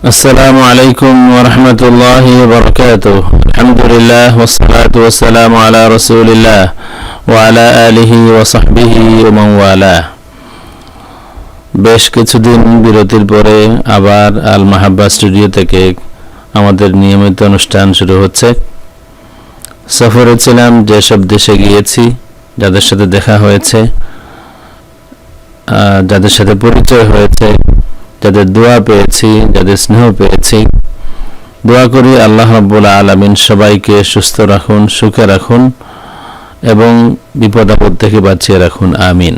السلام عليكم ورحمة الله وبركاته الحمد لله والصلاة والسلام على رسول الله وعلى آله وصحبه ومن والاه বেশ কিছুদিন বিরতির পরে আবার আল মাহাব্বা স্টুডিও থেকে আমাদের নিয়মিত অনুষ্ঠান শুরু হচ্ছে সফরে ছিলাম যেসব দেশে গিয়েছি যাদের সাথে দেখা হয়েছে আহ, যাদের সাথে পরিচয় হয়েছে যাদের দোয়া পেয়েছি, যাদের স্নেহ পেয়েছি, দোয়া করি আল্লাহ রাব্বুল আলামিন সবাইকে সুস্থ রাখুন, সুখে রাখুন এবং বিপদ আপদ থেকে বাঁচিয়ে রাখুন। আমিন।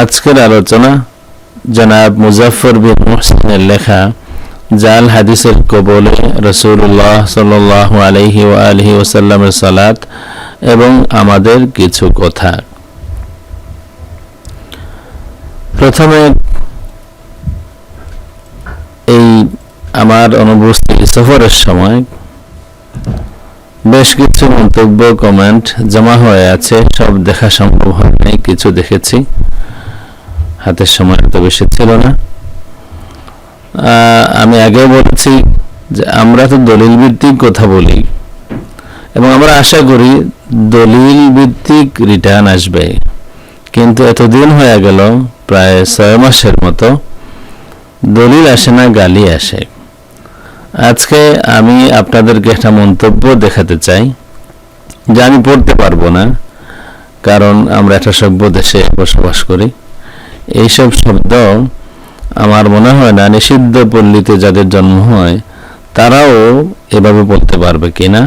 আজকের আলোচনা জনাব মুজাফর বিন মুহসিনের লেখা, জাল হাদিসের কবলে রসুল্লাহ সাল্লাহ আলহি ও আলহি ওসাল্লামের সালাত এবং আমাদের কিছু কথা। প্রথমে এই আমার অনুপস্থিত সফরের সময় বেশ কিছু মন্তব্য কমেন্ট জমা হয়ে আছে। সব দেখা সম্ভব হয়নি কিছু দেখেছি। হাতের সময় এত বেশি ছিল না। আমি আগে বলছি যে আমরা তো দলিল ভিত্তিক কথা বলি। এবং আমরা আশা করি দলিল ভিত্তিক রিটার্ন আসবে। কিন্তু এতদিন হয়ে গেল, প্রায় ছয় মাসের মতো। দলিল আসে না, গালি আসে। আজকে আমি আপনাদেরকে একটা মন্তব্য দেখাতে চাই, যে আমি পড়তে পারব না, কারণ আমরা একটা সভ্য দেশে বসবাস করি। এইসব শব্দ আমার মনে হয় না নিষিদ্ধ পল্লীতে যাদের জন্ম হয়, তারাও এভাবে বলতে পারবে কিনা।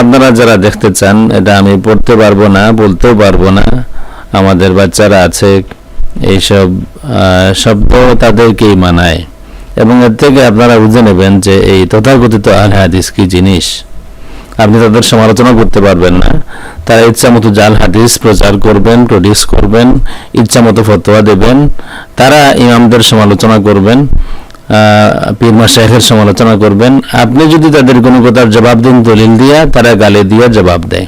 আপনারা যারা দেখতে চান, এটা আমি পড়তে পারব না, বলতেও পারব না। আমাদের বাচ্চারা আছে এইসব শব্দ তাদেরকেই মানায়। এবং এর থেকে আপনারা বুঝে নেবেন যে এই তথাকথিত আল হাদিস কি জিনিস। আপনি তাদের সমালোচনা করতে পারবেন না। তারা ইচ্ছা মতো জাল হাদিস প্রচার করবেন প্রডিউস করবেন ইচ্ছা মতো ফতোয়া দেবেন। তারা ইমামদের সমালোচনা করবেন আহ, পীর মাসাহের সমালোচনা করবেন। আপনি যদি তাদের কোনো কথার জবাব দিন দলিল দিয়া তারা গালে দিয়া জবাব দেয়।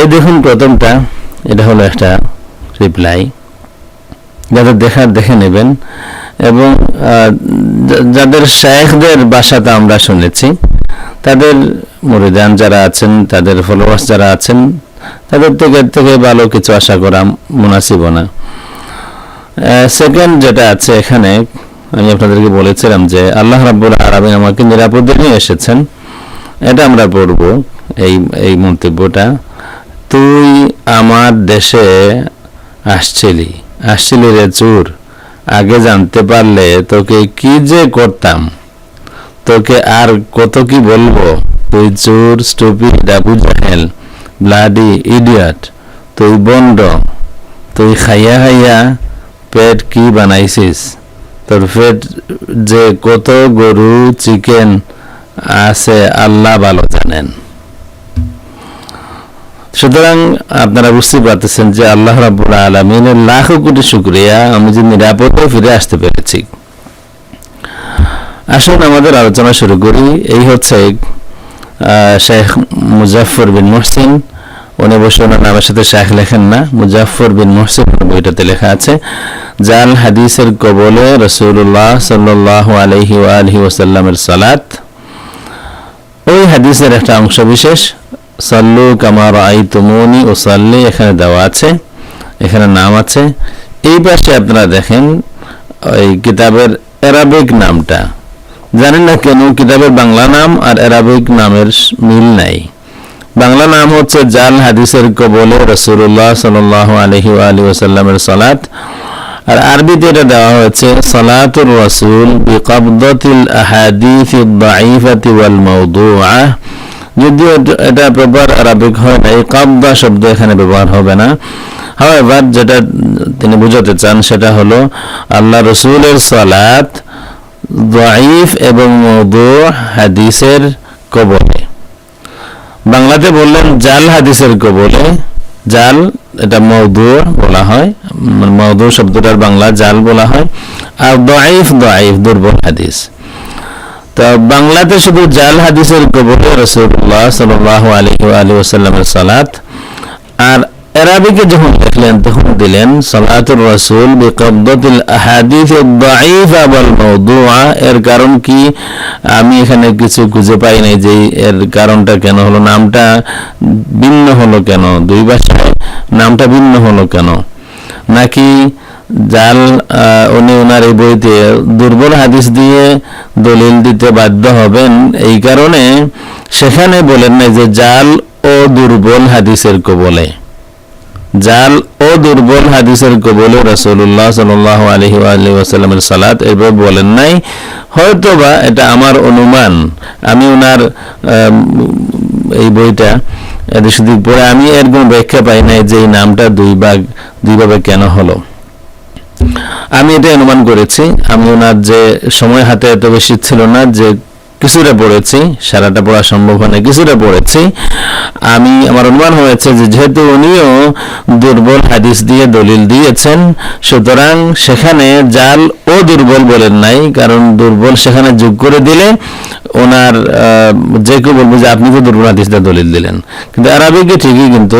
এই দেখুন প্রথমটা এটা হলো একটা রিপ্লাই যাদের দেখার, দেখে নেবেন। এবং যাদের শেখদের বাসাতে আমরা শুনেছি, তাদের মরিদান যারা আছেন, তাদের ফলোয়ার্স যারা আছেন, তাদের থেকে থেকে ভালো কিছু আশা করা মুনাসিব না। সেকেন্ড যেটা আছে এখানে, আমি আপনাদেরকে বলেছিলাম যে আল্লাহ রাব্বুল আলামিন আমাকে নিরাপদে নিয়ে এসেছেন। এটা আমরা পড়ব, এই এই মন্তব্যটা। তুই আমার দেশে আসছিলি আসছিলি রে চুর। আগে জানতে পারলে তোকে কি যে করতাম। তোকে আর কত কি বলব? তুই চোর, স্টুপিড, আবু জাহেল, ব্লাডি ইডিয়ট, তুই বন্ড। তুই খাইয়া খাইয়া পেট কি বানাইছিস? তোর পেট যে কত গরু, চিকেন আছে, আল্লাহ ভালো জানেন। সুতরাং আপনারা বুঝতে পারতেছেন যে আল্লাহ রাবুল আলমিনের লাখো কোটি শুক্রিয়া আমি যে নিরাপদে ফিরে আসতে পেরেছি। আসুন আমাদের আলোচনা শুরু করি। এই হচ্ছে শেখ মুজাফর বিন মুহসিন। উনি বসে ওনার নামের সাথে শেখ লেখেন না। মুজাফর বিন মুহসিন বইটাতে লেখা আছে জাল হাদিসের কবলে রসুল্লাহ সাল্লাহ আলহি আলহি ওসাল্লামের সালাত। ওই হাদিসের একটা অংশ বিশেষ সাল্লু কামার আই তুমনি ও সাল্লি এখানে দেওয়া আছে, এখানে নাম আছে। এই পাশে আপনারা দেখেন, ওই কিতাবের অ্যারাবিক নামটা। জানেন না কেন, কিতাবের বাংলা নাম আর অ্যারাবিক নামের মিল নাই। বাংলা নাম হচ্ছে জাল হাদিসের কবলে রসুল্লাহ সাল আলহি আলী ওসাল্লামের সালাত। আর আরবিতে এটা দেওয়া হয়েছে, সালাতুর রসুল বিকবদতিল আহাদিস দাইফাতি ওয়াল মাউদুআ যদিও এটা- প্রপার আরবিক হয় না, এই কাবদা শব্দ এখানে ব্যবহার হবে না। হাওয়েভার যেটা তিনি বুঝাতে চান সেটা হলো, আল্লাহ রসুলের সালাত দাইফ এবং মৌদু হাদিসের কবলে। বাংলাতে বললেন জাল হাদিসের কবলে। জাল, এটা মৌদু বলা হয় মৌদু শব্দটার বাংলা জাল বলা হয়। আর দাইফ দাইফ দুর্বল হাদিস। তো বাংলাতে শুধু জাল হাদিসের কবলে রসুল্লাহ সাল্লাহ আলহি আলী ওসাল্লামের সালাত, আর এরাবিকে যখন দেখলেন, তখন দিলেন, সালাতুর রসুল বিকবদাতিল আহাদিস আদ-দাঈফা ওয়াল মাওদুআ। এর কারণ কি? আমি এখানে কিছু খুঁজে পাই নাই যে এর কারণটা কেন হলো, নামটা ভিন্ন হলো কেন? দুই ভাষায় নামটা ভিন্ন হলো কেন? নাকি জাল উনি ওনার এই বইতে দুর্বল হাদিস দিয়ে দলিল দিতে বাধ্য হবেন। এই কারণে সেখানে বলেন নাই যে জাল ও দুর্বল হাদিসের কবলে। জাল ও দুর্বল হাদিসের কবলে আলাইহি ওয়া আলিহি সালাত এভাবে বলেন নাই। হয়তোবা এটা আমার অনুমান। আমি ওনার এই বইটা এদিক সেদিক পড়ে আমি এর কোনো ব্যাখ্যা পাই নাই যে এই নামটা দুই ভাগ দুইভাবে কেন হলো। আমি এটা অনুমান করেছি। আমি ওনার যে সময় হাতে এত বেশি ছিল না যে কিছুটা পড়েছি, সারাটা পড়া সম্ভব হয় না, কিছুটা পড়েছি। আমি, আমার অনুমান হয়েছে যে যেহেতু উনিও দুর্বল হাদিস দিয়ে দলিল দিয়েছেন, সুতরাং সেখানে জাল ও দুর্বল বলেন নাই, কারণ দুর্বল সেখানে যোগ করে দিলে ওনার যে কেউ বলব যে আপনি তো দুর্বল হাদিস দিয়ে দলিল দিলেন। কিন্তু আরবিকে ঠিকই কিন্তু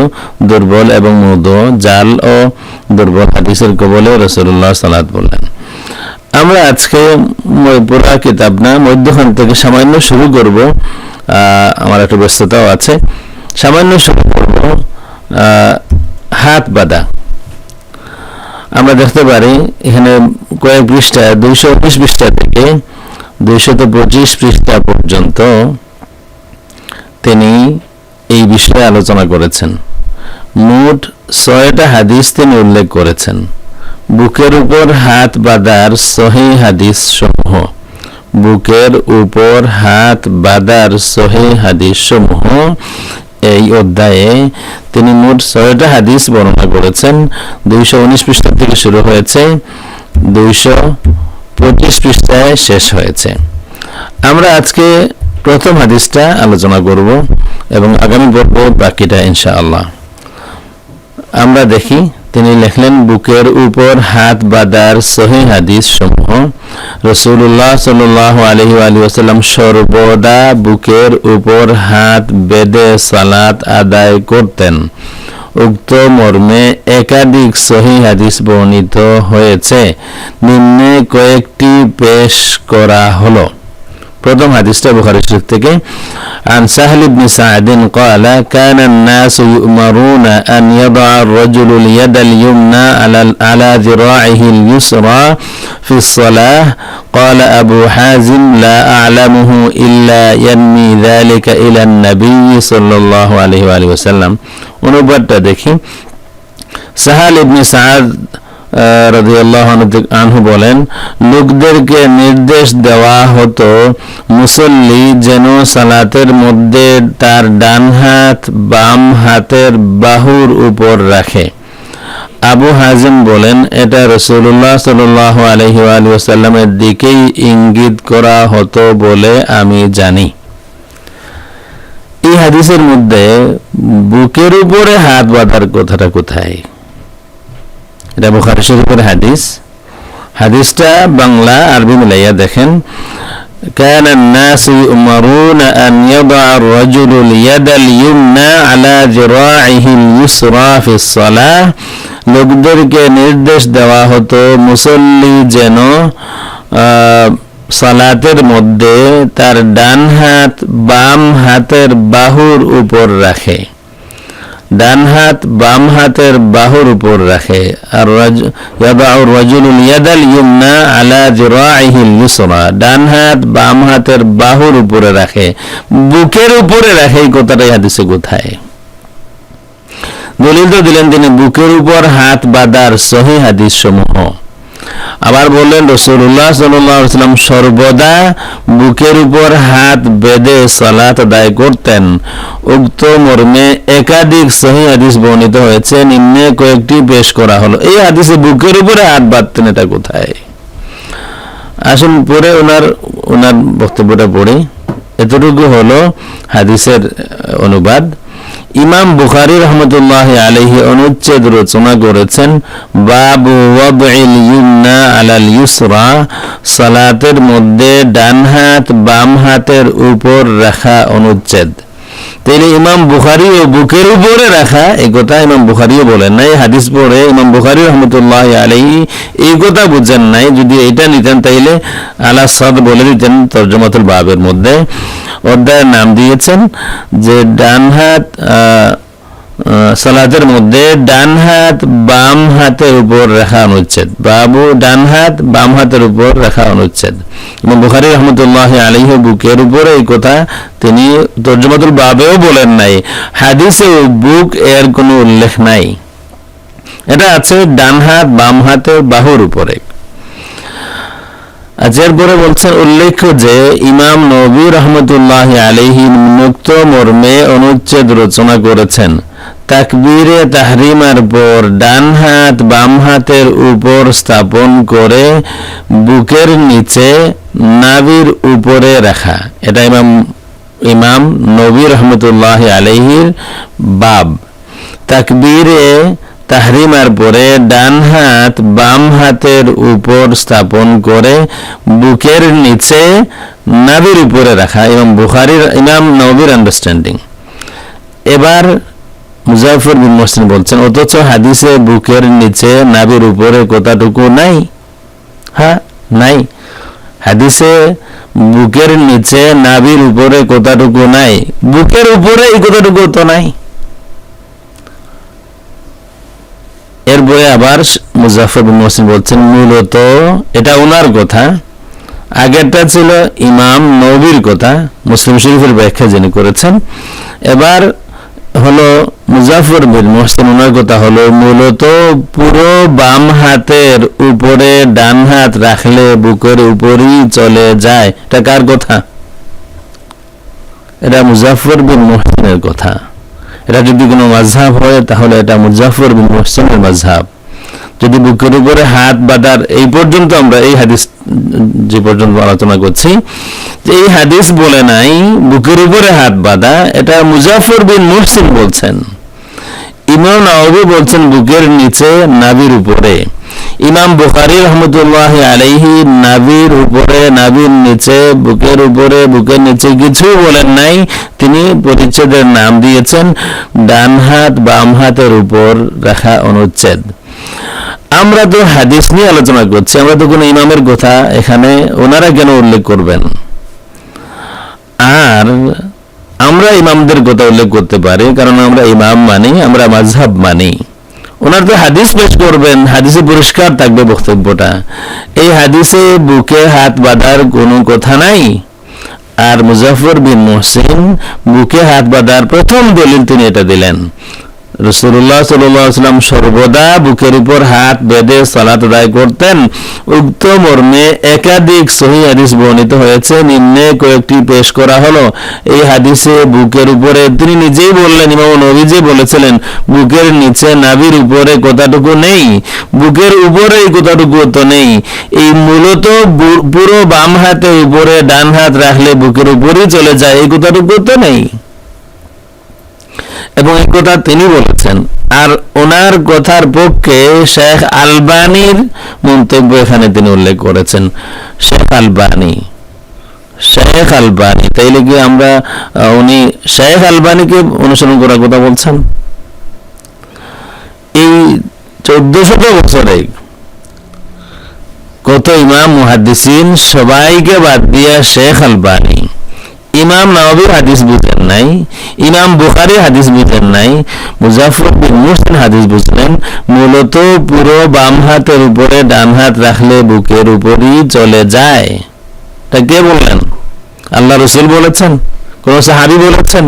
দুর্বল এবং মৌদ জাল ও দুর্বল হাদিসের কবলে রসুল্লাহ সালাত বললেন আমরা আজকে পুরা কিতাব না, মধ্যখান থেকে সামান্য শুরু করব। আমার একটু ব্যস্ততাও আছে। সামান্য শুরু করব হাত বাঁধা। আমরা দেখতে পারি, এখানে কয়েক পৃষ্ঠা, দুইশো উনিশ পৃষ্ঠা থেকে দুইশত পঁচিশ পৃষ্ঠা পর্যন্ত তিনি এই বিষয়ে আলোচনা করেছেন। মোট ছয়টা হাদিস তিনি উল্লেখ করেছেন। বুকের উপর হাত বাঁধার সহি হাদিস সমূহ বুকের উপর হাত বাঁধার সহি হাদিস সমূহ এই অধ্যায়ে তিনি মোট ছয়টা হাদিস বর্ণনা করেছেন। দুইশো উনিশ পৃষ্ঠা থেকে শুরু হয়েছে। দুইশো পঁচিশ পৃষ্ঠায় শেষ হয়েছে। আমরা আজকে প্রথম হাদিসটা আলোচনা করব এবং আগামী পর্বে বাকিটা ইনশাআল্লাহ। আমরা দেখি তিনি লেখলেন, বুকের উপর হাত বাদার সহি হাদিস সমূহ। রসুল্লাহ সাল্লাহ আলহি আলী সর্বদা বুকের উপর হাত বেঁধে সালাত আদায় করতেন। উক্ত মর্মে একাধিক সহি হাদিস বর্ণিত হয়েছে। নিম্নে কয়েকটি পেশ করা হলো। প্রথম হাদিসটা বুখারী শরীফ থেকে عن سهل بن سعد قال كان الناس يؤمرون أن يضع الرجل اليد اليمنى على على ذراعه اليسرى في الصلاة قال أبو حازم لا أعلمه إلا ينمي ذلك إلى النبي صلى الله عليه وآله وسلم অনুবাদটা দেখি সাহাল ইবনে সাদ রাদিয়াল্লাহু আনহু- বলেন, লোকদেরকে নির্দেশ দেওয়া হতো, মুসল্লি যেন সালাতের মধ্যে তার ডান হাত, বাম হাতের বাহুর উপর রাখে। আবু হাজিম বলেন, এটা রসুল্লাহ সাল আলহি আসাল্লামের দিকেই ইঙ্গিত করা হতো বলে আমি জানি। এই হাদিসের মধ্যে বুকের উপরে হাত বাঁধার কথাটা কোথায়? এটা বুখারি শরীফের হাদিস হাদিসটা বাংলা আরবি মিলাইয়া দেখেন كان الناس يؤمرون أن يضع الرجل اليد اليمنى على ذراعه اليسرى في الصلاة লোকদেরকে নির্দেশ দেওয়া হতো মুসল্লি যেন আহ, সালাতের মধ্যে তার ডান হাত বাম হাতের বাহুর উপর রাখে ডান হাত বাম হাতের বাহুর উপর রাখে। আর রাজুলুল ইয়াদাল ইউমনা আলা জিরাইহিল ইউসরা ডান হাত বাম হাতের বাহুর উপরে রাখে। বুকের উপরে রাখে, এই কথাটাই হাদিসে কোথায়? দলিল তো দিলেন তিনি, বুকের উপর হাত বাঁধার সহি হাদিস সমূহ আবার বললেন রসুল্লাহ সাল্লাম সর্বদা বুকের উপর হাত বেঁধে সালাত আদায় করতেন। উক্ত মর্মে একাধিক সহি হাদিস বর্ণিত হয়েছে। নিম্নে কয়েকটি পেশ করা হলো। এই হাদিসে বুকের উপরে হাত বাঁধতেন, এটা কোথায়? আসুন পরে ওনার ওনার বক্তব্যটা পড়ি। এতটুকু হলো হাদিসের অনুবাদ। ইমাম বুখারী রহমতুল্লাহ আলহি অনুচ্ছেদ রচনা করেছেন, বাবু ইউসরা, সালাতের মধ্যে ডান হাত, বাম হাতের উপর রাখা অনুচ্ছেদ। তাইলে ইমাম বুখারি ও বুকের উপরে রাখা, এই কথা ইমাম বুখারিও বলেন নাই, হাদিস পড়ে ইমাম বুখারি রহমতুল্লাহ আলাই এই কথা বুঝেন নাই, যদি এটা নিতেন তাইলে আলা সাদ বলে দিতেন তর্জমাতুল বাবের মধ্যে। অধ্যায়ের নাম দিয়েছেন যে ডান হাত সালাতের মধ্যে ডান হাত বাম হাতের উপর রাখা অনুচ্ছেদ। বাবু ডান হাত বাম হাতের উপর রাখা অনুচ্ছেদ। এবং বুখারি রহমতুল্লাহ আলিহ বুকের উপরে এই কথা তিনি তর্জমাতুল বাবেও বলেন নাই। হাদিসে বুক এর কোনো উল্লেখ নাই। এটা আছে ডান হাত বাম হাতের বাহুর উপরে। এরপরে বলছেন উল্লেখ্য যে, ইমাম নবী রহমতুল্লাহ আলহি মুক্ত মর্মে অনুচ্ছেদ রচনা করেছেন। তাকবীরে তাহরিমার পর ডান হাত বাম হাতের উপর স্থাপন করে বুকের নিচে নাভির উপরে রাখা। এটা ইমাম ইমাম নবী রহমতুল্লাহ আলহির বাব। তাকবীরে তাহরিমার পরে ডান হাত, বাম হাতের উপর স্থাপন করে বুকের নিচে নাবির উপরে রাখা এবং বুখারির ইমাম নবীর আন্ডারস্ট্যান্ডিং এবার মুজাফর বিন মোহসিন বলছেন, অথচ হাদিসে বুকের নিচে নাবির উপরে কথাটুকু নাই? হ্যাঁ নাই। হাদিসে বুকের নিচে নাবির উপরে কথাটুকু নাই। বুকের উপরে এই কথাটুকু তো নাই। এরপরে আবার মুজাফর বিন মোহসিন বলছেন, মূলত এটা ওনার কথা। আগেরটা ছিল ইমাম নবীর কথা, মুসলিম শরীফের ব্যাখ্যা যিনি করেছেন। এবার হলো মুজাফর বিন মোহসিন ওনার কথা হলো, মূলত পুরো বাম হাতের উপরে ডান হাত রাখলে বুকের উপরই চলে যায়। এটা কার কথা? এটা মুজাফর বিন মোহসিনের কথা। এটা যদি কোনো মাঝহাব হয়, তাহলে এটা মুজাফর বিন মোহসিনের মাঝহাব। যদি বুকের উপরে হাত বাঁধার, এই পর্যন্ত আমরা এই হাদিস, যে পর্যন্ত আলোচনা করছি, যে এই হাদিস বলে নাই, বুকের উপরে হাত বাঁধা, এটা মুজাফর বিন মুহসিন বলছেন। ইমাম নাওয়াবি বলছেন, বুকের নিচে নাভির উপরে। ইমাম বুখারি রহমতুল্লাহ আলাইহি নাভির উপরে, নাভির নিচে, বুকের উপরে, বুকের নিচে কিছু বলেন নাই। তিনি পরিচ্ছেদের নাম দিয়েছেন, ডান হাত, বাম হাতের উপর রাখা অনুচ্ছেদ। আমরা তো হাদিস নিয়ে আলোচনা করছি, আমরা তো কোনো ইমামের কথা এখানে ওনারা কেন উল্লেখ করবেন? আর আমরা ইমামদের কথা উল্লেখ করতে পারি, কারণ আমরা ইমাম মানি, আমরা মাঝহাব মানি। ওনার তো হাদিস পেশ করবেন, হাদিসে পুরস্কার থাকবে বক্তব্যটা। এই হাদিসে বুকে হাত বাঁধার কোনো কথা নাই। আর মুজাফর বিন মোহসিন বুকে হাত বাঁধার প্রথম দলিল তিনি এটা দিলেন। রসুল্লাহ সাল্লাম সর্বদা বুকের উপর হাত বেঁধে সালাত আদায় করতেন। উক্ত মর্মে একাধিক সহি হাদিস বর্ণিত হয়েছে। নিম্নে কয়েকটি পেশ করা হলো। এই হাদিসে বুকের উপরে তিনি নিজেই বললেন, ইমাম নবীজি বলেছিলেন, বুকের নিচে নাভির উপরে কথাটুকু নেই, বুকের উপরে এই কথাটুকু তো নেই। এই মূলত পুরো বাম হাতে উপরে ডান হাত রাখলে বুকের উপরেই চলে যায়, এই কথাটুকু তো নেই। এবং এই কথা তিনি বলেছেন। আর ওনার কথার পক্ষে শেখ আলবানির মন্তব্য এখানে তিনি উল্লেখ করেছেন। শেখ আলবানি শেখ আলবানি, তাইলে কি আমরা উনি শেখ আলবানিকে অনুসরণ করার কথা বলছেন? এই চোদ্দ শত বছরে কত ইমাম, মুহাদ্দিসিন, সবাইকে বাদ দিয়া শেখ আলবানি ইমাম নওয়াবী হাদিস বুঝেন নাই, ইমাম বুখারী হাদিস বুঝেন নাই মুজাফর বিন মুহসিন হাদিস বুঝলেন, মূলত পুরো বাম হাতের উপরে ডান হাত রাখলে বুকের উপরই চলে যায়। তা কে বললেন? আল্লাহ রসুল বলেছেন? কোন সাহাবি বলেছেন?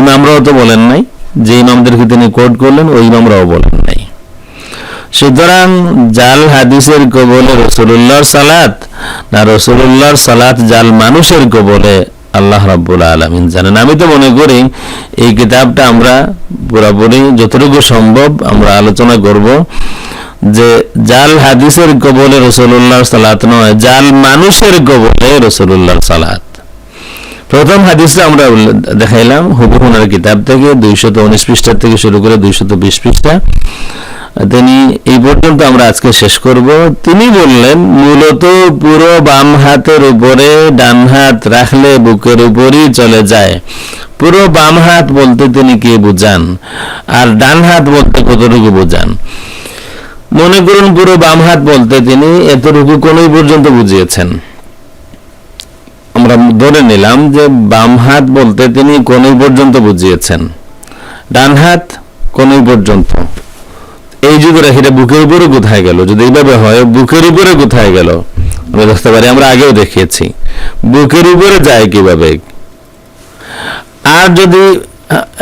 ইমামরাও তো বলেন নাই, যে ইমামদেরকে তিনি কোট করলেন, ওই ইমামরাও বলেন নাই। সুতরাং জাল হাদিসের কবলে রসুল্লাহর সালাত, না রসুল্লাহর সালাত জাল মানুষের কবলে? আল্লাহ রাব্বুল আলমিন জানেন। আমি তো মনে করি এই কিতাবটা আমরা পুরাপুরি যতটুকু সম্ভব আমরা আলোচনা করব যে জাল হাদিসের কবলে রসুল্লাহ সালাত নয়, জাল মানুষের কবলে রসুল্লাহ সালাত। প্রথম হাদিসে আমরা দেখাইলাম হুবহুনার কিতাব থেকে দুইশত উনিশ পৃষ্ঠা থেকে শুরু করে দুইশত বিশ পৃষ্ঠা। তিনি এই পর্যন্ত আমরা আজকে শেষ করব। তিনি বললেন, মূলত পুরো বাম হাতের উপরে ডান হাত রাখলে বুকের উপরই চলে যায়। পুরো বাম হাত বলতে তিনি কি বুঝান? আর ডান হাত বলতে কতটুকু বুঝান? মনে করুন পুরো বাম হাত বলতে তিনি এতটুকু কোনই পর্যন্ত বুঝিয়েছেন। আমরা ধরে নিলাম যে বাম হাত বলতে তিনি কোনই পর্যন্ত বুঝিয়েছেন, ডান হাত কোনই পর্যন্ত। এই যুগে এটা বুকের উপরে কোথায় গেল? যদি এইভাবে হয়, বুকের উপরে কোথায় গেল? আমরা পারি, আমরা আগেও দেখিয়েছি। বুকের উপরে যায় কীভাবে? আর যদি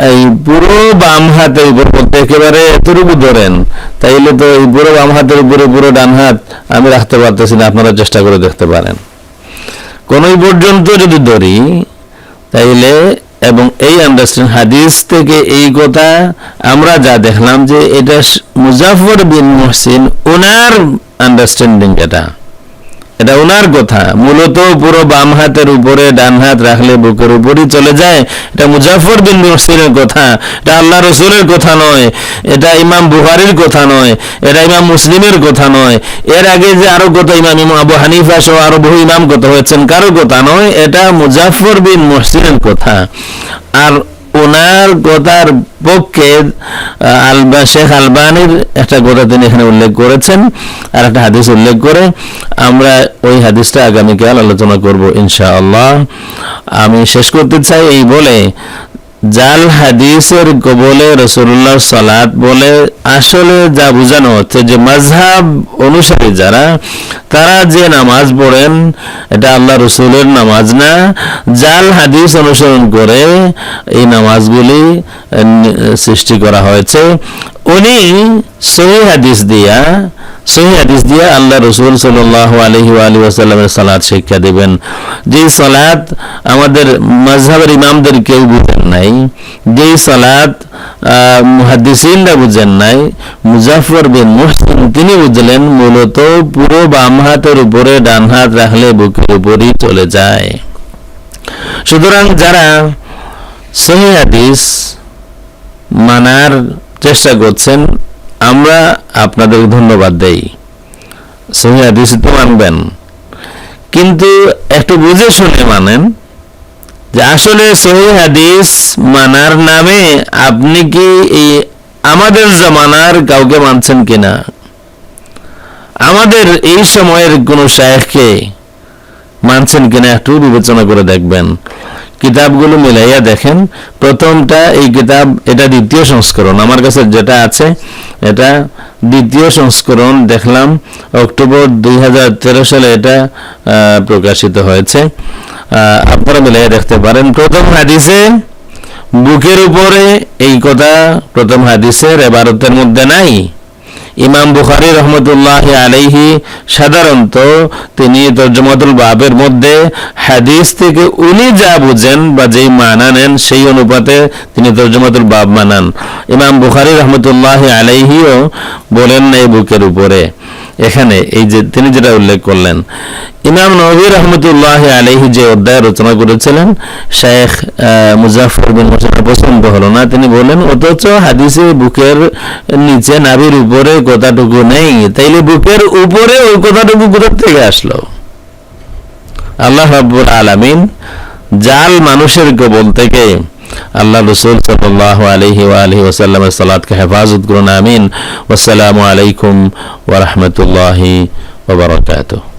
এই পুরো বাম হাতের উপর বলতে একেবারে এতটুকু ধরেন, তাইলে তো এই পুরো বাম হাতের উপরে, পুরো ডান হাত আমি রাখতে পারতেছি না, আপনারা চেষ্টা করে দেখতে পারেন। কোন পর্যন্ত যদি ধরি, তাইলে এবং এই আন্ডারস্ট্যান্ড হাদিস থেকে এই কথা আমরা যা দেখলাম যে এটা মুজাফর বিন মহসিন ওনার আন্ডারস্ট্যান্ডিং এটা। এটা ওনার কথা। মূলত পুরো বাম হাতের উপরে ডান হাত রাখলে বুকের উপরই চলে যায়। এটা মুজাফর বিন মুহসিনের কথা। এটা আল্লাহ রসুলের কথা নয়। এটা ইমাম বুহারির কথা নয়। এটা ইমাম মুসলিমের কথা নয়। এর আগে যে আরও কত ইমাম ইমাম আবু হানিফা সহ আরও বহু ইমাম কথা হয়েছেন, কারও কথা নয়। এটা মুজাফর বিন মুহসিনের কথা। আর ওনার কথার পক্ষে আলবা শেখ আলবানির একটা কথা তিনি এখানে উল্লেখ করেছেন, আর একটা হাদিস উল্লেখ করে আমরা ওই হাদিসটা আগামীকাল আলোচনা করব ইনশাআল্লাহ। আমি শেষ করতে চাই এই বলে জাল হাদিসের কবলে রসুল্লাহ সালাত বলে, আসলে যা বোঝানো হচ্ছে যে মাঝহাব অনুসারী যারা, তারা যে নামাজ পড়েন, এটা আল্লাহ রসুলের নামাজ না জাল হাদিস অনুসরণ করে এই নামাজগুলি সৃষ্টি করা হয়েছে। উনি সহি হাদিস দিয়া, সহি হাদিস দিয়া আল্লাহ রসুল সাল্লাহ আলহি আলী সালাদ শিক্ষা দিবেন। যে সালাদ আমাদের মাঝহাবের ইমামদের কেউ বুঝেন নাই, যে সালাদ মুহাদ্দিসিনরা বুঝেন নাই মুজাফর বিন মুহসিন তিনি বুঝলেন মূলত পুরো বাম হাতের উপরে ডান হাত রাখলে বুকের উপরই চলে যায়। সুতরাং যারা সহি হাদিস মানার চেষ্টা করছেন, আমরা আপনাদের ধন্যবাদ দেই। সহি হাদিস মানবেন কিন্তু একটু বুঝে শুনে মানেন যে আসলে সহি হাদিস মানার নামে আপনি কি এই আমাদের জমানার কাউকে মানছেন কিনা? আমাদের এই সময়ের কোন শায়েখকে মানছেন কিনা একটু বিবেচনা করে দেখবেন। কিতাবগুলো মিলাইয়া দেখেন, প্রথমটা এই কিতাব, এটা দ্বিতীয় সংস্করণ। আমার কাছে যেটা আছে, এটা দ্বিতীয় সংস্করণ দেখলাম, অক্টোবর দুই হাজার তেরো সালে এটা প্রকাশিত হয়েছে। আপনারা মিলাইয়া দেখতে পারেন, প্রথম হাদিসে বুকের উপরে এই কথা, প্রথম হাদিসের এবারতের মধ্যে নাই। ইমাম বুখারি রহমতুল্লাহ আলাইহি সাধারণত তিনি তর্জমাতুল বাবের মধ্যে হাদিস থেকে উনি যা বুঝেন বা যেই মানা নেন সেই অনুপাতে তিনি তর্জমাতুল বাব মানান। ইমাম বুখারি রহমতুল্লাহ আলাইহিও বলেন না এই বুকের উপরে। এখানে এই যে তিনি যেটা উল্লেখ করলেন, ইমাম নবী রহমতুল্লাহ আলহি যে অধ্যায় রচনা করেছিলেন, শেখ মুজাফর বিন হোসেনের পছন্দ হলো না, তিনি বললেন, অথচ হাদিসে বুকের নিচে নাভির উপরে কথাটুকু নেই, তাইলে বুকের উপরে ওই কথাটুকু কোথা থেকে আসলো? আল্লাহ রাব্বুল আলামিন জাল মানুষের কবল থেকে আল্লাহ রসুল সাল্লাহ আলহি আলহি ওসাল্লামের সালাদকে হেফাজত করুন আমিন। ওসালামু আলাইকুম ওরহমতুল্লাহি ওবরাকাতুহ